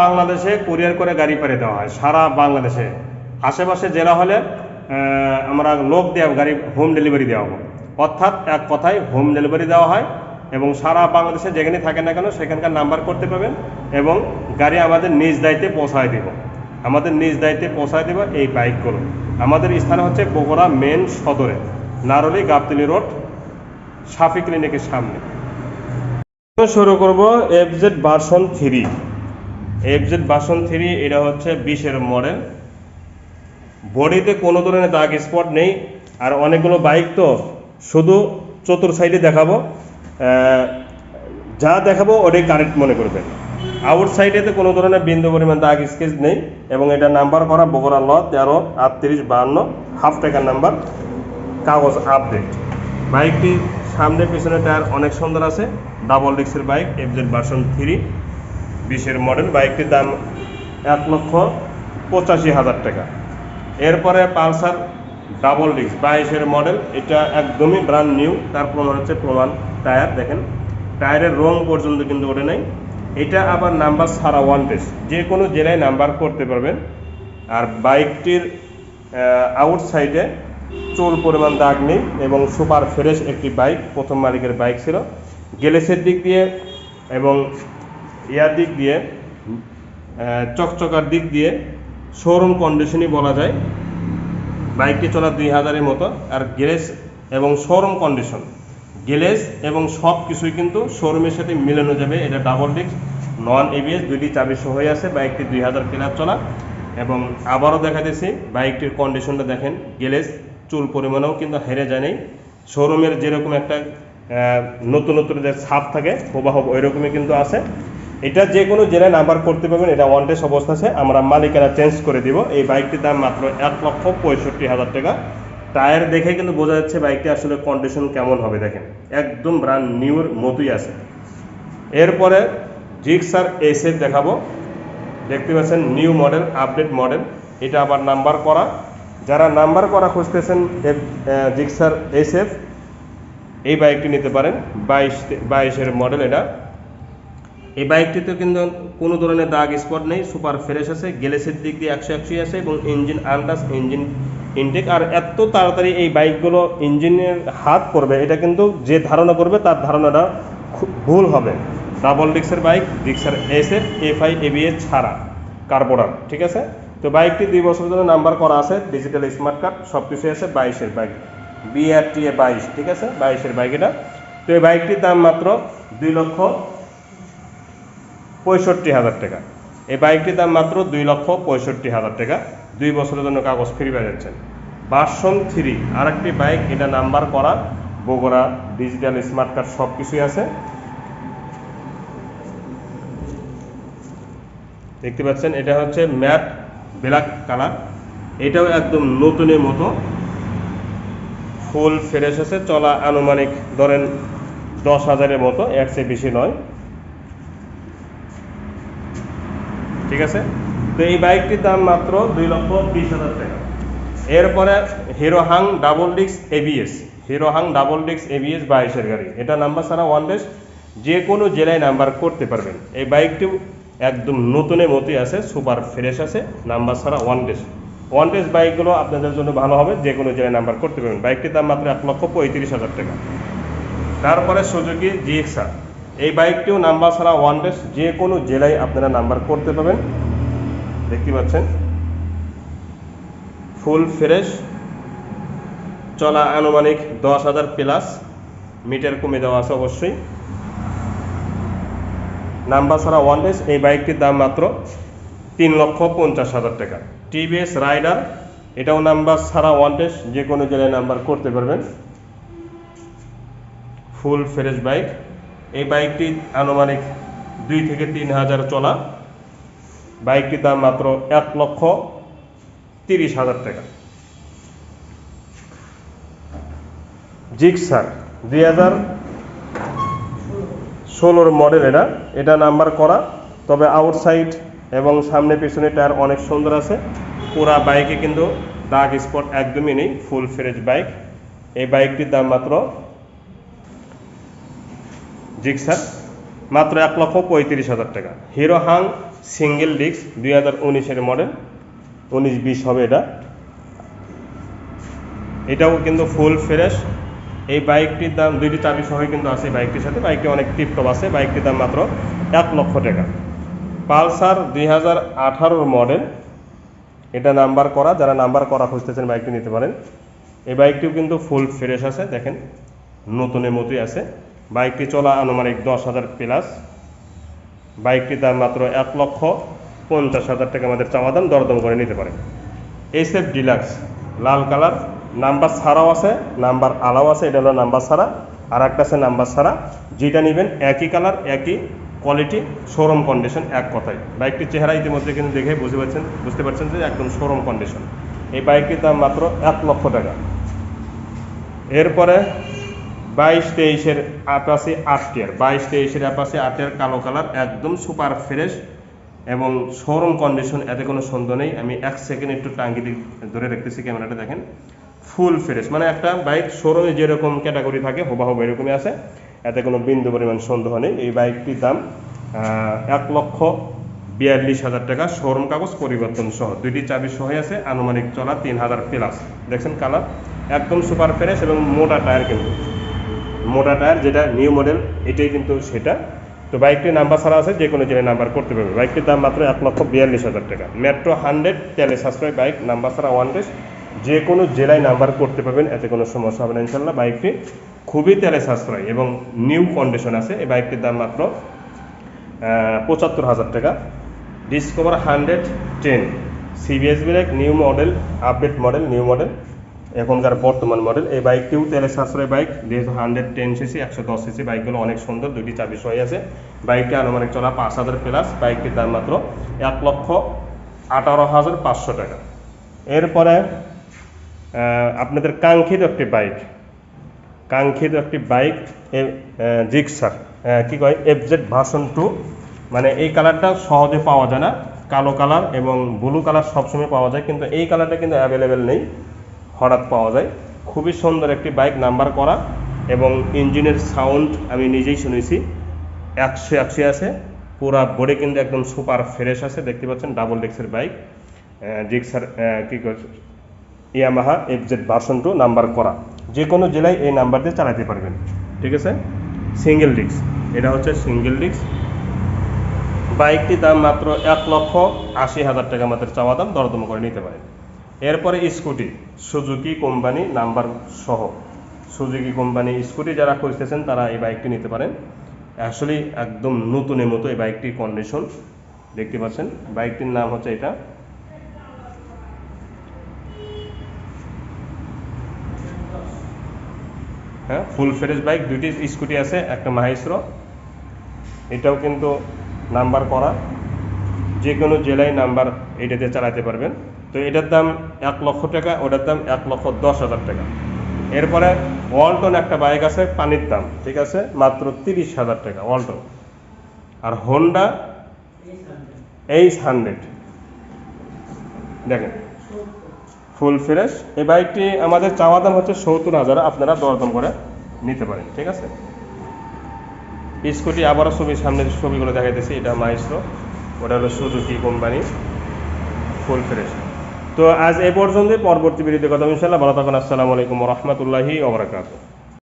বাংলাদেশে কুরিয়ার করে গাড়ি পাঠিয়ে দেওয়া হয়, সারা বাংলাদেশে। আশেপাশে জেলা হলে আমরা লোক দেওয়া গাড়ি হোম ডেলিভারি দেওয়া হবে। অর্থাৎ এক কথায় হোম ডেলিভারি দেওয়া হয় এবং সারা বাংলাদেশে যেখানে থাকেন না কেন সেখানকার নাম্বার করতে পারবেন এবং গাড়ি আমাদের নিজ দায়িত্বে পৌঁছায় দেব। আমাদের নিজ দায়িত্বে পৌঁছায় দেব এই বাইকগুলো। আমাদের স্থান হচ্ছে বগুড়া মেন সদরে, নারলি গাবতলি রোড সাফি ক্লিনিকের সামনে। শুরু করব FZ version three. FZ version three, এটা হচ্ছে বিশের মডেল। বডিতে কোনো ধরনের দাগ স্পট নেই, আর অনেকগুলো বাইক তো শুধু চতুর সাইডে দেখাবো। যা দেখাবো ওটাই কারেক্ট মনে করবেন আউট সাইডেতে কোনো ধরনের বিন্দু পরিমাণ দাগ স্কেচ নেই, এবং এটা নাম্বার করা বগুড়া ল তেরো, আটত্রিশ, বাহান্ন হাফ টাকার নাম্বার কাগজ আপডেট বাইকটি সামনে পিছনে টায়ার অনেক সুন্দর আছে ডাবল ডিক্সের বাইক এফজেড ভার্সন থ্রি। বিশের মডেল বাইকটির দাম এক লক্ষ পঁচাশি হাজার টাকা। এরপরে পালসার ডাবল ডিক্স বাইশের মডেল, এটা একদমই ব্র্যান্ড নিউ তার প্রমাণ হচ্ছে প্রমাণ টায়ার, দেখেন। টায়ারের রং পর্যন্ত কিন্তু ওঠে নাই। এটা আবার নাম্বার সারা ওয়ান টেস্ট যে কোনো জেলায় নাম্বার করতে পারবেন। আর বাইকটির আউট সাইডে চুল পরিমাণ দাগ নেই এবং সুপার ফ্রেশ একটি বাইক প্রথম মালিকের বাইক ছিল। গ্যালেসের দিক দিয়ে এবং ইয়ার দিক দিয়ে চকচকার দিক দিয়ে শোরুম কন্ডিশনই বলা যায়। বাইকটি চলা দুই হাজারের মতো, আর গ্যারেজ এবং শোরুম কন্ডিশন গ্যারেজ এবং সব কিছুই কিন্তু শোরুমের সাথে মিলানো যাবে। এটা ডাবল ডিস্ক নন এবিএস দুইটি চাবি হয়ে আছে। বাইকটি দুই হাজার প্লাস চলা। এবং আবারও দেখা দিয়েছি বাইকটির কন্ডিশনটা দেখেন। গ্যারেজ চুল পরিমাণেও কিন্তু হেরে যায় নেই। শোরুমের যেরকম একটা নতুন নতুন যে ছাপ থাকে, প্রবাহ ওই রকমই কিন্তু আছে। এটা যে কোনো জেলায় নাম্বার করতে পারবেন, এটা ওয়ান ডেস অবস্থা আছে। আমরা মালিকানা চেঞ্জ করে দিব। এই বাইকটির দাম মাত্র এক লক্ষ পঁয়ষট্টি হাজার টাকা। টায়ার দেখে কিন্তু বোঝা যাচ্ছে বাইকটি আসলে কন্ডিশন কেমন হবে, দেখেন। একদম ব্র্যান্ড নিউর মতোই আছে। এরপরে জিক্স জিক্সার এসএফ দেখাবো। দেখতে পাচ্ছেন নিউ মডেল আপডেট মডেল এটা আবার নাম্বার করা। যারা নাম্বার করা খুঁজতেছেন জিক্সার এসএফ এই বাইকটি নিতে পারেন। বাইশ বাইশের মডেল এটা। এই বাইকটিতে কিন্তু কোনো ধরনের দাগ স্পট নেই, সুপার ফ্রেশ আছে গ্যালেসের দিক দিয়ে একশো একশোই আছে এবং ইঞ্জিন আন্দাজ ইঞ্জিন ইনটেক আর এত তাড়াতাড়ি এই বাইকগুলো ইঞ্জিনের হাত পড়বে এটা কিন্তু যে ধারণা করবে তার ধারণাটা ভুল হবে। Double ডিক্সের bike Gixxer S F F I, ABS ছাড়া কার্বোরার ঠিক আছে? তো বাইকটি দুই বছরের জন্য নাম্বার করা আছে, ডিজিটাল স্মার্ট কার্ড সব কিছুই আছে, বাইশের বাইক বিআরটি এ বাইশ, ঠিক আছে? বাইশের বাইক এটা। তো এই বাইকটির দাম মাত্র দুই লক্ষ পঁয়ষট্টি হাজার টাকা। এই বাইকটির দাম মাত্র দুই লক্ষ পঁয়ষট্টি হাজার টাকা। দুই বছরের জন্য কাগজ ফ্রি পেয়ে যাচ্ছেন। ভার্সন থ্রি আর একটি বাইক, এটা নাম্বার করা, বগুড়া ডিজিটাল স্মার্ট কার্ড সব কিছুই আছে। দেখতে পাচ্ছেন, এটা হচ্ছে ম্যাট ব্ল্যাক কালার এটাও একদম নতুনের মতো। ফুল ফ্রেশ আছে, চলা আনুমানিক ধরেন দশ হাজারের মতো চেয়ে বেশি নয়। ঠিক আছে? তো এই বাইকটির দাম মাত্র দুই লক্ষ বিশ হাজার টাকা। এরপরে hero Hang double discs ABS hero Hang double discs ABS বাইশের গাড়ি। এটা নাম্বার ছাড়া ওয়ান ডেস যে কোনো জেলায় নাম্বার করতে পারবেন। এই বাইকটিও একদম নতুনের মতোই আছে সুপার ফ্রেশ আছে নাম্বার ছাড়া ওয়ান ডেস ওয়ান ডেস বাইকগুলো আপনাদের জন্য ভালো হবে, যে কোনো জেলায় নাম্বার করতে পারবেন। বাইকটির দাম মাত্র এক লক্ষ পঁয়ত্রিশ হাজার টাকা। তারপরে সুজুকি জিএক্সআর এই বাইকটিও নাম্বার ছাড়া ওয়ান ডেস যে কোনো জেলায় আপনারা নাম্বার করতে পারবেন। দেখতে পাচ্ছেন? ফুল ফ্রেশ, চলা আনুমানিক দশ হাজার প্লাস মিটার কমে দেওয়া আছে অবশ্যই। নাম্বার ছাড়া ওয়ান ডেস এই বাইকটির দাম মাত্র তিন লক্ষ পঞ্চাশ হাজার টাকা। টিভিএস রাইডার এটাও নাম্বার ছাড়া ওয়ান ডেস যে কোনো জেলায় নাম্বার করতে পারবেন। Full fresh bike. এই বাইকটি আনুমানিক দুই থেকে তিন হাজার চলা। বাইকটির দাম মাত্র এক লক্ষ তিরিশ হাজার টাকা। জিক্সার দুই হাজার ষোলোর মডেল এটা। এটা নাম্বার করা, তবে আউটসাইড এবং সামনে পিছনে টায়ার অনেক সুন্দর আছে। পুরা বাইকে কিন্তু দাগ স্পট একদমই নেই ফুল ফ্রেশ বাইক এই বাইকটির দাম মাত্র জিক্সার, মাত্র এক লক্ষ পঁয়ত্রিশ হাজার টাকা। হিরো হাং সিঙ্গেল ডিস্ক, দুই হাজার উনিশের মডেল, উনিশ বিশ হবে এটা। এটাও কিন্তু ফুল ফ্রেশ। এই বাইকটির দাম দুইটি চাবি সহ কিন্তু আছে বাইকটির সাথে। বাইকটি অনেক টিপটপ আছে। বাইকটির দাম মাত্র এক লক্ষ টাকা। পালসার দুই হাজার আঠারোর মডেল। এটা নাম্বার করা। যারা নাম্বার করা খুঁজতেছেন বাইকটি নিতে পারেন। এই বাইকটিও কিন্তু ফুল ফ্রেশ আছে। দেখেন, নতুনের মতোই আছে। বাইকটি চলা আনুমানিক দশ হাজার প্লাস বাইকটির দাম মাত্র এক লক্ষ পঞ্চাশ হাজার টাকা আমাদের চাওয়া দাম দরদম করে নিতে পারে। এস এফ ডিলাক্স লাল কালার, নাম্বার ছাড়াও আছে, নাম্বার আলাও আছে, এটা হলো নাম্বার ছাড়া। আর একটা আছে নাম্বার ছাড়া। যেটা নেবেন একই কালার, একই কোয়ালিটি শোরুম কন্ডিশন এক কথায়। বাইকটির চেহারা ইতিমধ্যে কিন্তু দেখে বুঝতে পারছেন বুঝতে পারছেন যে একদম শোরুম কন্ডিশন এই বাইকটির দাম মাত্র এক লক্ষ টাকা। এরপরে বাইশ তেইশের অ্যাপাসি আট টিয়ার বাইশ তেইশের অ্যাপাসি আট টিয়ার কালো কালার একদম সুপার ফ্রেশ এবং শোরুম কন্ডিশন এতে কোনো সন্দেহ নেই। আমি এক সেকেন্ড একটু টাঙ্গি ধরে রাখতেছি ক্যামেরাটা দেখেন। ফুল ফ্রেশ মানে একটা বাইক শোরুমে যেরকম ক্যাটাগরি থাকে, হুবাহুব এরকমই আছে, এতে কোনো বিন্দু পরিমাণ সন্দেহ নেই। এই বাইকটির দাম এক লক্ষ বিয়াল্লিশ হাজার টাকা। শোরুম কাগজ পরিবর্তন সহ দুইটি চাবি সহ আছে, আনুমানিক চলা তিন হাজার প্লাস দেখছেন কালার একদম সুপার ফ্রেশ এবং মোটা টায়ার কিন্তু। মোটা টায়ার, যেটা নিউ মডেল এটাই কিন্তু সেটা। তো বাইকটির নাম্বার ছাড়া আছে যে কোনো জেলায় নাম্বার করতে পারবে। বাইকটির দাম মাত্র এক লক্ষ বিয়াল্লিশ হাজার টাকা। মেট্রো হান্ড্রেড তেলে সাশ্রয় বাইক নাম্বার ছাড়া ওয়ান টেস্ট যে কোনো জেলায় নাম্বার করতে পারবেন, এতে কোনো সমস্যা হবে না ইনশাল্লাহ বাইকটি খুবই তেলে সাশ্রয় এবং নিউ কন্ডিশন আছে। এই বাইকটির দাম মাত্র পঁচাত্তর হাজার টাকা। Discover hundred ten CBS brake new model update model new model এখনকার বর্তমান মডেল এই বাইকটিও তেলের সাশ্রয় বাইক, যেহেতু হান্ড্রেড টেন সিসি একশো দশ সিসি বাইকগুলো অনেক সুন্দর, দুইটি চাবি সহ আছে। বাইকটি আনুমানিক চলা পাঁচ হাজার প্লাস বাইকটির দাম মাত্র এক লক্ষ আঠারো হাজার পাঁচশো টাকা। এরপরে আপনাদের কাঙ্ক্ষিত একটি বাইক। কাঙ্ক্ষিত একটি বাইক জিক্সার। কি কয়? এফজেড ভার্সন টু মানে এই কালারটা সহজে পাওয়া যায় না। কালো কালার এবং ব্লু কালার সবসময় পাওয়া যায়, কিন্তু এই কালারটা কিন্তু অ্যাভেলেবেল নেই। হঠাৎ পাওয়া যায়। খুবই সুন্দর একটি বাইক নাম্বার করা এবং ইঞ্জিনের সাউন্ড আমি নিজেই শুনেছি। একশো একশো আছে। পুরা বডি কিন্তু একদম সুপার ফ্রেশ আছে। দেখতে পাচ্ছেন ডাবল ডেক্সের বাইক। জিক্সার কী Yamaha FZ version two number করা। যে কোনো জেলায় এই নাম্বার দিয়ে চালাতে পারবেন। ঠিক আছে? সিঙ্গেল ডিস্ক এটা হচ্ছে সিঙ্গেল ডিস্ক বাইকটির দাম মাত্র এক লক্ষ আশি হাজার টাকা মাত্র চাওয়া দাম, দরদম করে নিতে পারেন। এরপরে স্কুটি, সুজুকি কোম্পানি নাম্বার সহ। সুজুকি কোম্পানি স্কুটি যারা খুঁজতেছেন, তারা এই বাইকটি নিতে পারেন। আসলে একদম নতুনের মতো এই বাইকটির কন্ডিশন দেখতে পাচ্ছেন বাইকটির নাম হচ্ছে এটা। হ্যাঁ ফুল ফ্রেশ বাইক দুইটি স্কুটি আছে, একটা মাহেশ্র। এটাও কিন্তু নাম্বার করা। যে কোনো জেলায় নাম্বার এটাতে চালাতে পারবেন। তো এটার দাম এক লক্ষ টাকা, ওটার দাম এক লক্ষ দশ হাজার টাকা। এরপরে ওয়ালটন একটা বাইক আছে, পানির দাম, ঠিক আছে? মাত্র তিরিশ হাজার টাকা ওয়ালটন আর হোন্ডা এইচ হান্ড্রেড দেখেন ফুল ফ্রেশ এই বাইকটি আমাদের চাওয়া দাম হচ্ছে সত্তর হাজার, আপনারা দরদম করে নিতে পারেন, ঠিক আছে? স্কুটি আবারও ছবি সামনের ছবিগুলো দেখাইতেছি, এটা মাইস্ট্রো ওটা হলো সুজুকি কোম্পানি ফুল ফ্রেশ তো আজ এ পর্যন্তই পরবর্তী ভিডিওতে কথা ইনশাল্লাহ ভালো থাকুন। আসসালামু আলাইকুম রহমতুল্লাহি ওবরাকাতুহ